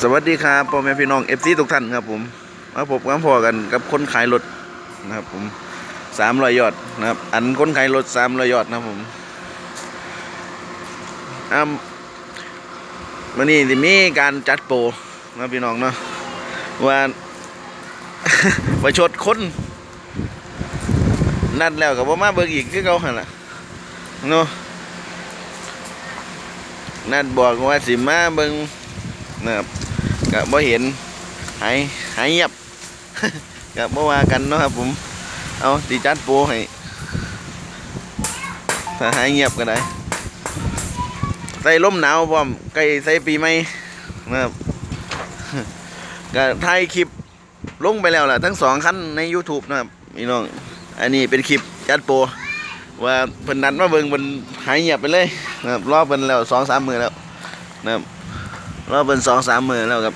สวัสดีครับพ่อแม่พี่น้องเอฟซีทุกท่านครับผมมาพบกันพอกันกับคนขายรถนะครับผมสามรอยยอดนะครับ อันคนขายรถสามรอยยอดนะผมอ่าวันนี้ที่มีการจัดโปรนะพี่น้องเนาะว่าประชดคนนัดแล้วกับว่ามาเบิกอีกคือเขาหันละเนาะนัดบอกว่าสิมาเบิงนะครับ ก็บ่เห็นหายหายเงียบก็บ่ว่ากันเนาะครับผมเอาตีจัดโปให้ถ้าหายเงียบก็ได้ใส่ลมหนาวพร้อมใกล้ใส่ปีใหม่นะครับก็ถ่ายคลิปลงไปแล้วล่ะทั้งสองคันใน YouTube นะครับพี่น้องอันนี้เป็นคลิปจัดโปว่าเพิ่นนัดมาเบิ่งเพิ่นหายเงียบไปเลยนะครับรอเพิ่นแล้วสองสามมือแล้วนะครับ รอเพิ่นสองสามมือแล้วครับ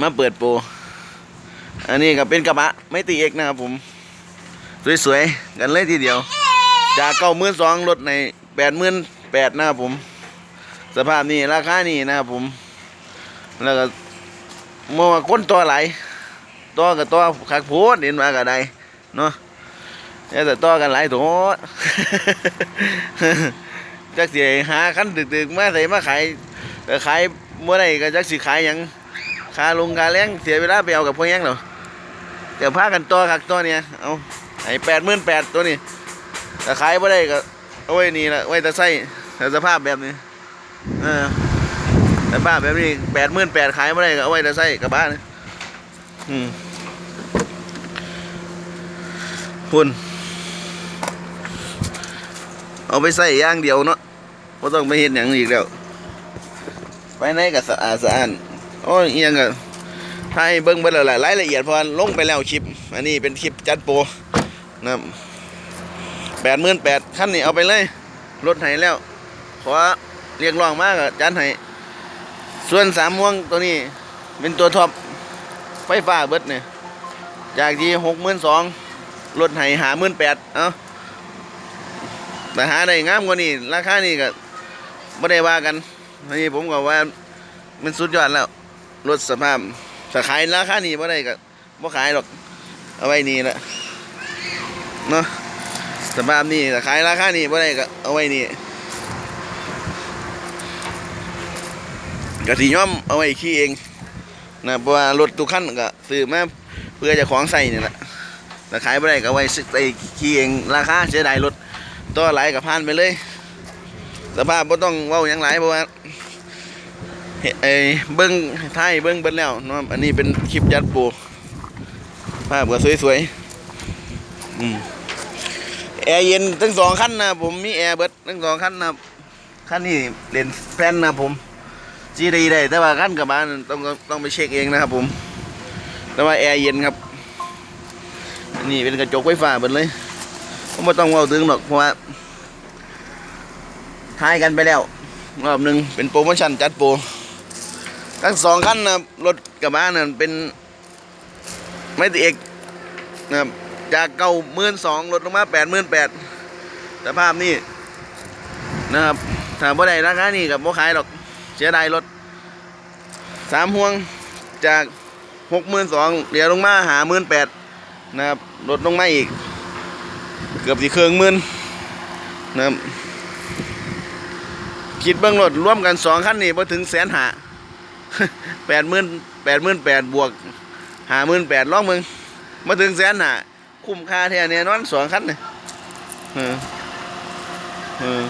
มาเปิดโปรอันนี้ก็เป็นกระบะไม่ตีเอกนะครับผม สวยๆ กันเลยทีเดียว จากเก้าหมื่นสองลดในแปดหมื่นแปดนะครับผม สภาพนี้ราคานี้นะครับผม แล้วก็มื่อว่าคนตัวไหลตัวกับตัวคักโพดเห็นมากับใดเนาะแล้วแต่ตัวกันหลายโถจักสิหาคันตึกๆมาใส่มาขายแต่ขาย เมื่อไรก็จักสิขายหยังคาลงคาแรงเสียเวลาไปเอากับพวกยังเหรอเดี๋ยวพากันตัวคักตัวเนี้ยเอาไอ้แปดหมื่นแปดตัวนี้แต่ขายไม่ได้ก็เอาไว้นี่ละไว้แต่ใส่แต่สภาพแบบนี้เออแต่บ้าแบบนี้แปดหมื่นแปดขายไม่ได้ก็เอาไว้แต่ใส่กระบะนี่อืมคุณเอาไปใส่ย่างเดียวเนาะไ่ต้องไปเห็นอย่างอีกแล้ว ไปไหนก็สะอาดสะอ้าดโอ้ยยังก็ให้เบิ้งไปแล้วแหละรายละเอียดพอลงไปแล้วคลิป อันนี้เป็นคลิปจัดโปรนะแปดหมื่นแปดขั้นนี้เอาไปเลยลดให้แล้ว ขอเรียกร้องมากอะจัดให้ส่วนสามม่วงตัวนี้ เป็นตัวท็อปไฟฟ้าเบิดเนี่ยจากที่หกหมื่นสองลดให้หาหมื่นแปดเอ้าแต่หาได้งามกว่านี้ราคานี่ก็ไม่ได้ว่ากัน นนี้ผมก็ว่า มันสุดยอดแล้ว รถสภาพถ้าขายราคานี้ไม่ได้ก็ไม่ขายหรอก เอาไว้นี่แหละเนาะสภาพนี่ถ้าขายราคานี้ไม่ได้ก็เอาไว้นี่กะทิย่อมเอาไว้ขี่เองนะเพราะว่ารถทุกคันก็ซื้อมาเพื่อจะของใส่นี่แหละแต่ขายไม่ได้ก็เอาไว้ซื้อไปขี่เองราคาเสียดายรถตัวไหลกับพานไปเลย สภาพบ่ต้องเว้าหยังหลายเพราะว่า ไอ้เบิ้งไทยเบิ้งเบิ้งแล้วนะอันนี้เป็นคลิปยัดปูภาพก็สวยๆอืมแอร์เย็นทั้งสองคันนะผมมีแอร์เบิดทั้งสองคันนะครับคันนี้เลนส์แฟนนะผมจีดีได้แต่ว่าขั้นกับบ้านต้องต้องไปเช็คเองนะครับผม แต่ว่าแอร์เย็นครับอันนี่เป็นกระจกไฟฟ้าหมดเลยผมไม่ต้องเว่าถึงหรอกเพราะว่าทายกันไปแล้วรอบหนึ่งเป็นโปรโมชั่นจัดโปร ทั้งสองขั้นนะครับรถกับบ้านนั่นเป็นไม่ติเอกนะครับจากเก้าหมื่นสองลดลงมาแปดหมื่นแปดแต่ภาพนี่นะครับถ้าบ่ได้ราคานี่กับบ่ขายหรอกเสียดายรถสามห่วงจากหกหมื่นสองเดี๋ยวลงมาหาหมื่นแปดนะครับลดลงมาอีก เกือบสี่เครื่องหมื่นนะครับคิดเบื้องรถร่วมกันสองคันนี่พอถึงแสนหา แปดหมื่นแปดหมื่นแปดบวกหาหมื่นแปดล่องมึง มาถึงแสนหาคุ้มค่าแท้เนี่ยนอนสองคันเนี่ยเออเออ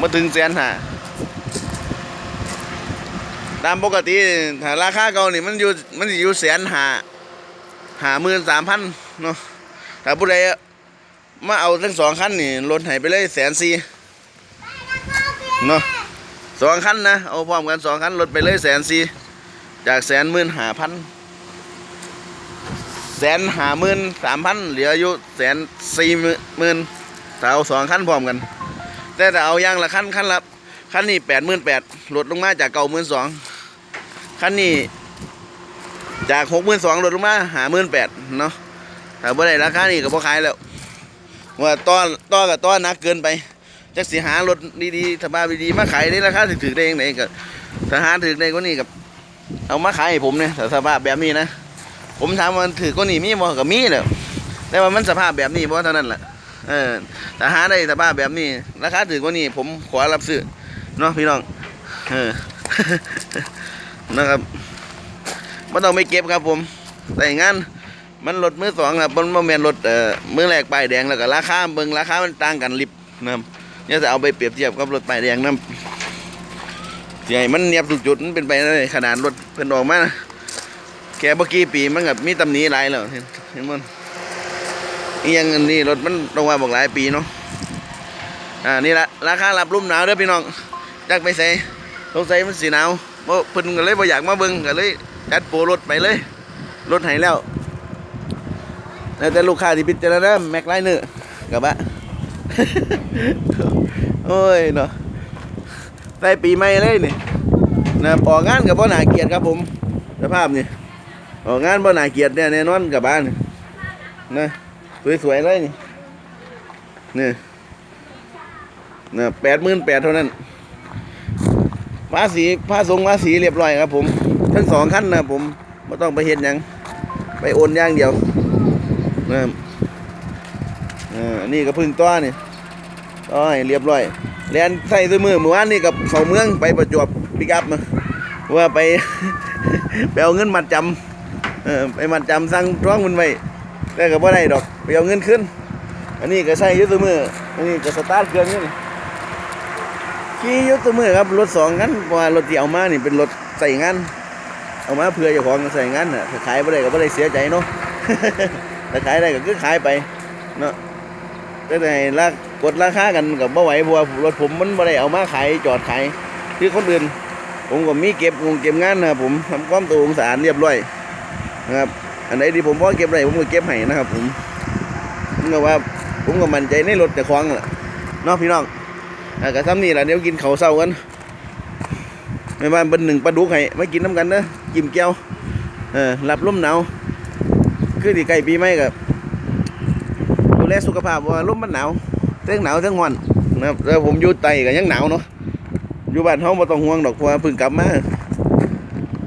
มาถึงแสนหาตามปกติถ้าราคาเก่านี่มันอยู่มันอยู่แสนหาหาหมื่นสามพันเนาะถ้าผู้ใดมาเอาทั้งสองคันนี่ลดให้ไปเลยแสนสี่เนาะ สองคันนะ เอาพร้อมกันสองคันลดไปเลยแสนสี่จากแสนหมื่นหาพันแสนหาหมื่นสามพันเหลืออยู่แสนสี่หมื่นถ้าเอาสองคันพร้อมกัน แต่ถ้าเอาอย่างละคันคันละคันนี้แปดหมื่นแปดลดลงมาจากเก่าหมื่นสองคันนี้จากหกหมื่นสองลดลงมาหาหมื่นแปดเนาะแต่บ่ได้ราคานี้ก็บ่ขายแล้วว่าต้อต้อกับต้อหนักเกินไป จักสิหารถดีๆสภาพดีๆมาขายได้ราคาถึกๆได้ยังไงก็ถ้าหาถึกได้กว่านี้กับ เอามาขายให้ผมเนี่ยสภาพแบบนี้นะผมถามว่าถือก็นี่มีบ่กับมีเด้อแต่ว่ามันสภาพแบบนี้บ่เท่านั้นแหละเออแต่หาได้สภาพแบบนี้ ราคาถือก็นี่ผมขอรับซื้อเนาะพี่น้องเออนะครับไม่ต้องไปเก็บครับผมใส่งานมันรถมือสองครับมันบ่แม่นรถเอ่อมือแรกป้ายแดงแล้วก็ราคาเบิ่งราคามันต่างกันลิบนะครับ เนี่ยจะเอาไปเปรียบเทียบกับรถป้ายแดงนํใหญ่มันเนียบทุกจุดมันเป็นไปได้ขนาดรถเพิ่นออกมาแค่บ่อกี่ปีมันก็มีตำหนิหลายแล้วเห็นเห็นมันอียังนนี้รถมันต้องว่าบอกหลายปีเนาะอ่านี่ละราคารับรุ่มหนาวเด้อพี่น้องจักไปใส่สงสัยมันสิหนาวบ่เพิ่นก็เลยบ่อยากมาเบิ่งก็เลยจัดโปรรถไปเลยรถห้แล้วแล้วแต่ลูกค้าที่พิจารณาแม็กไลเนอร์กับบะ โอ้ยเนาะใส่ปีใหม่เลยนี่นะออกงานกับบ่นาเกียรติครับผมสภาพนี่ออกงานบ่นาเกียรติเนี่ยแน่นอนกับบ้านนี่นะสวยๆเลยนี่นี่นะแปดหมื่นแปดเท่านั้นภาษีภาษงภาษีเรียบร้อยครับ ผมทั้งสองขั้นนะผมไม่ต้องไปเห็นยังไปโอนอย่างเดียวนะอ่าอันนี้ก็พึ่งต้อนี่ ต้อให้เรียบร้อยเรียนใส่ตัวมือเมื่อวานนี่กับเขาเมืองไปประจวบปิกอัพมาว่าไปไปเอาเงินมัดจำเออไปมัดจำสั่งท้องมันไว้แต่ก็บ่ได้ดอกไปเอาเงินขึ้น อันนี้ก็ใส่ยุตัวมืออันนี้ก็สตาร์ทเครื่องนี่นี่ขี่ยุตัวมือครับรถสองคันเพราะว่ารถที่เอามานี่เป็นรถใส่งานเอามาเพื่อเจ้าของใส่งานน่ะถ้าขายบ่ได้ก็บ่ได้เสียใจเนาะถ้าขายได้ก็คือขายไปเนาะ แต่ไหนละกกดราคากันกับบ่ไหวเพราะว่ารถผมมันบ่ได้เอามาขายจอดขายคือคนอื่น ผมก็มีเก็บงงเก็บงานนะครับผมทำความตัวองสาดเรียบร้อยนะครับ อันไหนที่ผมพอเก็บได้ผมก็เก็บให้นะครับ ผมผมก็ว่าผมก็มั่นใจในรถแต่คล้องแหละเนาะพี่น้องอะก็ทำนี่แหละเดี๋ยวกินเขาวเช้ากันไม่ว่าเป็นหนึ่งปลาดุกให้ไมากินน้ำกันเด้อกิมแก้วเออรับลมหนาวคือที่ใกล้ปีใหม่กับ ดูแลสุขภาพว่าลมมันหนาวเทั้งหนาวเทั้งร้อนนะครับแล้วผมอยู่ไตก็ยังหนาวเนาะอยู่บ้านเฮาบ่ต้องห่วงดอกเพราะว่าเพิ่งกลับมา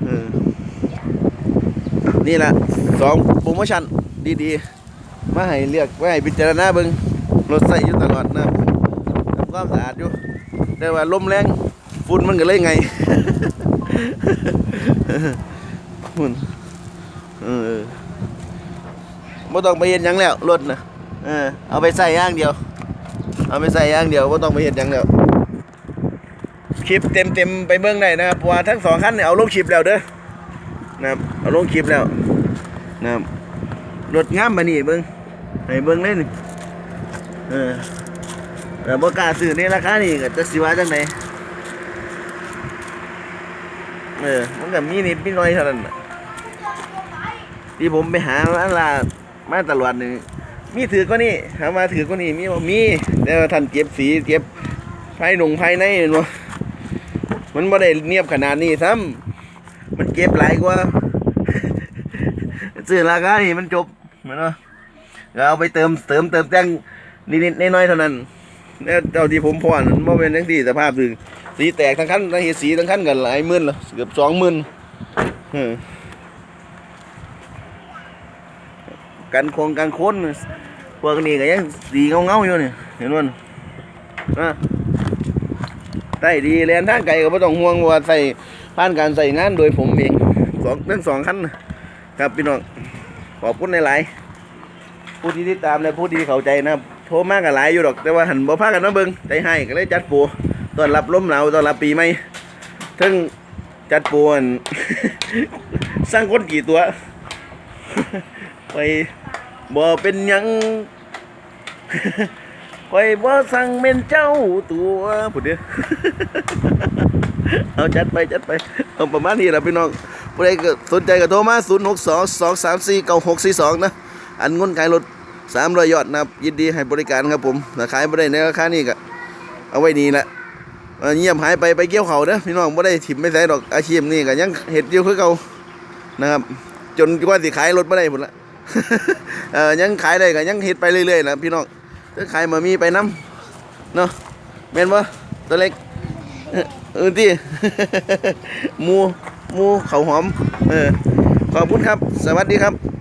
เออนี่แหละสองโปรโมชั่นดีๆมาให้เลือกมาให้พิจารณาเบิ่งรถใส่อยู่ตลอดนะทำความสะอาดอยู่แต่ว่าลมแรงฝุ่นมันก็เลยไงฝุ่นเออบ่ต้องไปเฮ็ดหยังแล้วรถนะ เออเอาไปใส่ย่างเดียว เอาไปใส่ย่างเดียวบ่ต้องไปเฮ็ดยังแล้วคลิปเต็มเต็มไปเบิ่งได้นะครับเพราะว่าทั้งสองคันเนี่ยเอาลงคลิปแล้วเด้อนะครับเอาลงคลิปแล้วนะครับรถงามมานี่เบิ่งให้เบิ่งเลยนี่เออแต่บกาซื้อในราคานี้ก็จะสิว่าจังไดเออมันก็มีนิดมีน่อยเท่านั้นที่ผมไปหาอันลามาตลอดนี่ มีถือก็นี่หามาถือก็นี่มีบ่มีแต่ว่าท่านเก็บสีเก็บภายหนงภายในเห็นบ่มันบ่ได้เนียบขนาดนี้ซ้ำมันเก็บหลายกว่าซื้อราคานี่มันจบเหมือนว่าก็เอาไปเติมเติมเติมแต่งนิดๆน้อยๆเท่านั้นแล้วเจ้าที่ผมพอนั้นบ่เป็นจังซี่สภาพคือสีแตกทั้งคันทั้งเฮ็ดสีทั้งคันกันหลายหมื่นล้วเกือบ20,000เออ กันคงกันค้นพวกนี้ก็ยังดีเงาเงาอยู่นี่เห็นมั้ยนะใส่ดีแลนทางไกลก็ไม่ต้องห่วงว่าใส่ผ่านการใส่งานโดยผมเองสองทั้งสองคันนะครับพี่น้องขอบคุณในหลายๆผู้ที่ติดตามและผู้ที่เข้าใจนะครับโทรมากกับหลายอยู่ดอก แต่ว่าหันบ่พากันมาเบิ่งใจให้ก็เลยจัดปูต้อนรับล้มหนาวต้อนรับปีใหม่ถึงจัดปูอันสร้างคนกี่ตัว ไปบ่เป็นหยังคอยบ่สั่งเป็นเจ้าตัวผู้เดียวเอาจัดไปจัดไปเอาประมาณนี้แหละพี่น้องผู้ใดสนใจก็โทรมา 0 6 2 2 3 4 9 6 4 2 นะ อันงนขายรถ300ยอดนะครับ ยินดีให้บริการครับผมถ้าขายไม่ได้ในราคานี้ก็เอาไว้นี่แหละเงียบหายไปไปเกี่ยวเขาเด้อพี่น้องไม่ได้ถิ่มไม่ใส่ดอกอาชีพนี่ก็ยังเห็ดอยู่คือเก่านะครับ จนกว่าสิขายรถไม่ได้หมดละ เออยังขายได้ก็ยังเฮ็ดไปเรื่อยๆนะพี่น้องถ้าขายมามีไปน้ำเนาะแม่นบ่ตัวเล็กเออที่มูมูเขาหอม เออขอบคุณครับ สวัสดีครับ